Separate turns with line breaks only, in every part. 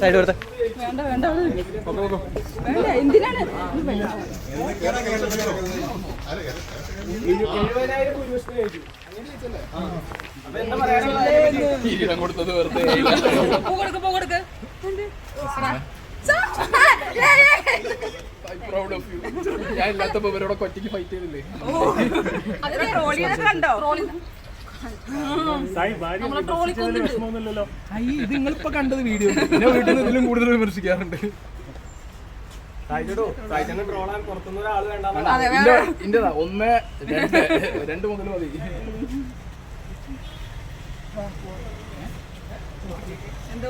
Side കൊടുത്തേ
വേണ്ട വേണ്ട വേണ്ട എന്തിനാണ്
കിരീടം കൊടുത്തത് വെറുതെ
പൂ കൊടുക്ക് പൂ കൊടുക്ക്
പ്രൗഡ് ഓഫ് യു ഞാൻ ഇല്ലാത്തപ്പോ ഇവരോട് ഒറ്റയ്ക്ക് ഫൈറ്റ് ചെയ്തില്ലേ
കണ്ടോ
ഇത് നിങ്ങളിപ്പോ കണ്ടത് വീഡിയോ പിന്നെ വീട്ടിൽ നിന്ന് ഇതിലും കൂടുതൽ വിമർശിക്കാറുണ്ട്. ഇന്റേതാ ഒന്ന് രണ്ട് രണ്ട് മുതൽ മതി.
ഉണ്ട്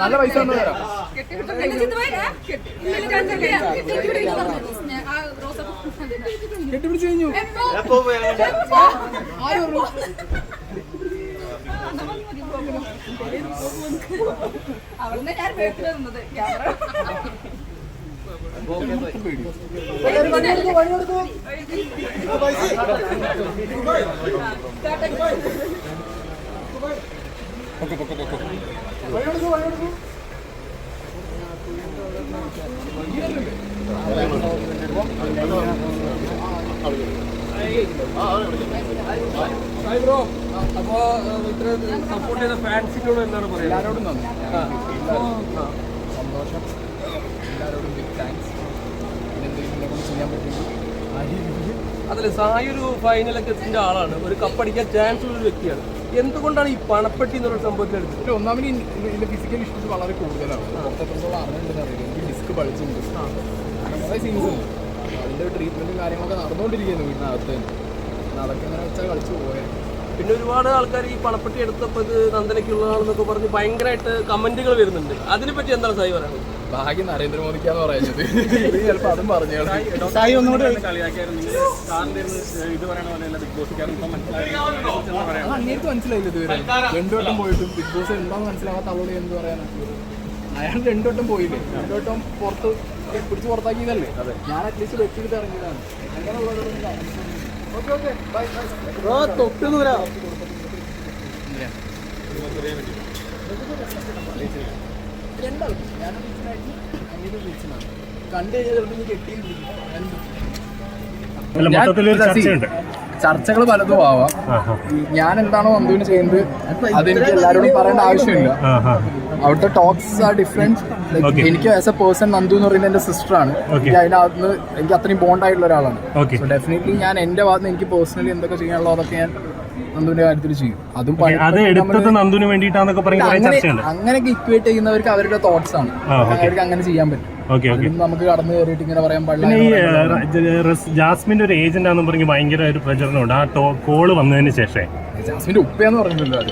നല്ല പൈസ ഒന്ന് തരാം.
കെട്ടിപ്പിടിച്ച് കഴിഞ്ഞു. ചിന്ത പോയി, ഏ? കെട്ടി- ഇല്ല, ഇല്ല, രണ്ടല്ലേ? കെട്ടിപ്പിടിക്കുന്നു പറഞ്ഞു. സ്നേ- ആ റോസാപ്പൂ.
കെട്ടിപ്പിടിച്ചു കഴിഞ്ഞു
എപ്പോ?
ആര് പറഞ്ഞു
അവിടുന്ന് ഞാൻ വീട്ടിൽ നിന്നത് ക്യാമറ
ഹായ് ബ്രോ അപ്പോ സപ്പോർട്ട്
സന്തോഷം
എല്ലാവരോടും സായി ഒരു ഫൈനലൊക്കെ എത്തിന്റെ ആളാണ് ഒരു കപ്പടിക്കാൻ ചാൻസ് ഉള്ള വ്യക്തിയാണ് എന്തുകൊണ്ടാണ് ഈ പണപ്പെട്ടി എന്നുള്ള സംഭവത്തിൽ എടുത്തത്?
ഒന്നാമത് ഇതിന്റെ ഫിസിക്കൽ ഇഷ്യൂസ് വളരെ കൂടുതലാണ്. പുറത്ത് എത്രത്തോളം അറിഞ്ഞിട്ടുണ്ടെന്ന് അറിയില്ല. എനിക്ക് ഡിസ്ക് പഠിച്ചിട്ടുണ്ട്. കുറേ സീൻസ് ഉണ്ട്. അതിന്റെ ട്രീറ്റ്മെന്റും കാര്യങ്ങളൊക്കെ നടന്നുകൊണ്ടിരിക്കുന്നു വീടിനകത്ത് തന്നെ അതൊക്കെ അങ്ങനെ വെച്ചാൽ കളിച്ചു പോയത്
പിന്നെ ഒരുപാട് ആൾക്കാർ ഈ പണപ്പെട്ടി എടുത്തപ്പോൾ ഇത് നന്ദനയ്ക്കുള്ളതാണെന്നൊക്കെ പറഞ്ഞ് ഭയങ്കരമായിട്ട് കമന്റുകൾ വരുന്നുണ്ട്. അതിനെ പറ്റി എന്താണ് സായി പറയുന്നത്
ഭാഗ്യം നരേന്ദ്രമോദിക്കാന്ന് പറയുന്നത്. ഇത് ചിലപ്പോൾ അതും പറഞ്ഞു
സായി ഒന്നുകൂടി
അത് അങ്ങേർക്ക് മനസ്സിലായില്ല ഇതുവരെ? രണ്ടു വട്ടം പോയിട്ടും ബിഗ് ബോസ് എന്താന്ന് മനസ്സിലാവാത്ത അവളോട് എന്ത് പറയാനാ? അയാൾ രണ്ടുവട്ടം പോയില്ലേ? രണ്ടുവട്ടം പുറത്ത് പിടിച്ച് പുറത്താക്കിയതല്ലേ? ഞാൻ അറ്റ്ലീസ്റ്റ് വെട്ടിയിട്ട് ഇറങ്ങിയതാണ്. അങ്ങനെയുള്ളവരോട് ഓക്കെ ഓക്കെ. ബൈ
ബ്രോ തൊട്ട് ദൂരാ.
രണ്ടാളും ഞാനും ടീച്ചറായിട്ട് അങ്ങനെയും ടീച്ചറാണ് കണ്ടു കഴിഞ്ഞാൽ ചിലപ്പോൾ
കെട്ടിയിട്ടില്ല.
ഞാൻ- ചർച്ചകൾ പലതും ആവാം. ഞാൻ എന്താണോ അന്തുവിന് ചെയ്യുന്നത് അതെനിക്ക് എല്ലാവരോടും പറയേണ്ട ആവശ്യമില്ല.
ആ ആ
അവിടുത്തെ ടോക്സ് ആർ ഡിഫറെന്റ് എനിക്ക് ആസ് എ പേഴ്സൺ നന്ദു എന്ന് പറയുന്നത് എന്റെ സിസ്റ്റർ ആണ്. അതിനകത്ത് എനിക്ക് അത്രയും ബോണ്ട് ആയിട്ടുള്ള ഒരാളാണ്. സോ ഡെഫിനറ്റ്ലി ഞാൻ എന്റെ ഭാഗത്ത് എനിക്ക് പേഴ്സണലി എന്തൊക്കെ ചെയ്യാനുള്ളത് അതൊക്കെ ഞാൻ നന്ദുവിന്റെ കാര്യത്തിൽ ചെയ്യും. അതും അങ്ങനെ ഇക്വേറ്റ് ചെയ്യുന്നവർക്ക് അവരുടെ തോട്ട്സ് ആണ്. അവർക്ക് അങ്ങനെ ചെയ്യാൻ പറ്റും. നമുക്ക് കടന്നു കയറിയിട്ട് ഇങ്ങനെ പറയാൻ പാടില്ല.
ജാസ്മിന്റെ ഒരു ഏജന്റ് ആണെന്ന് പറഞ്ഞ് ഭയങ്കര ഒരു പ്രചരണമുണ്ട്. ആ കോൾ വന്നതിന് ശേഷം
ജാസ്മിന്റെ ഉപ്പയെന്ന് അത്.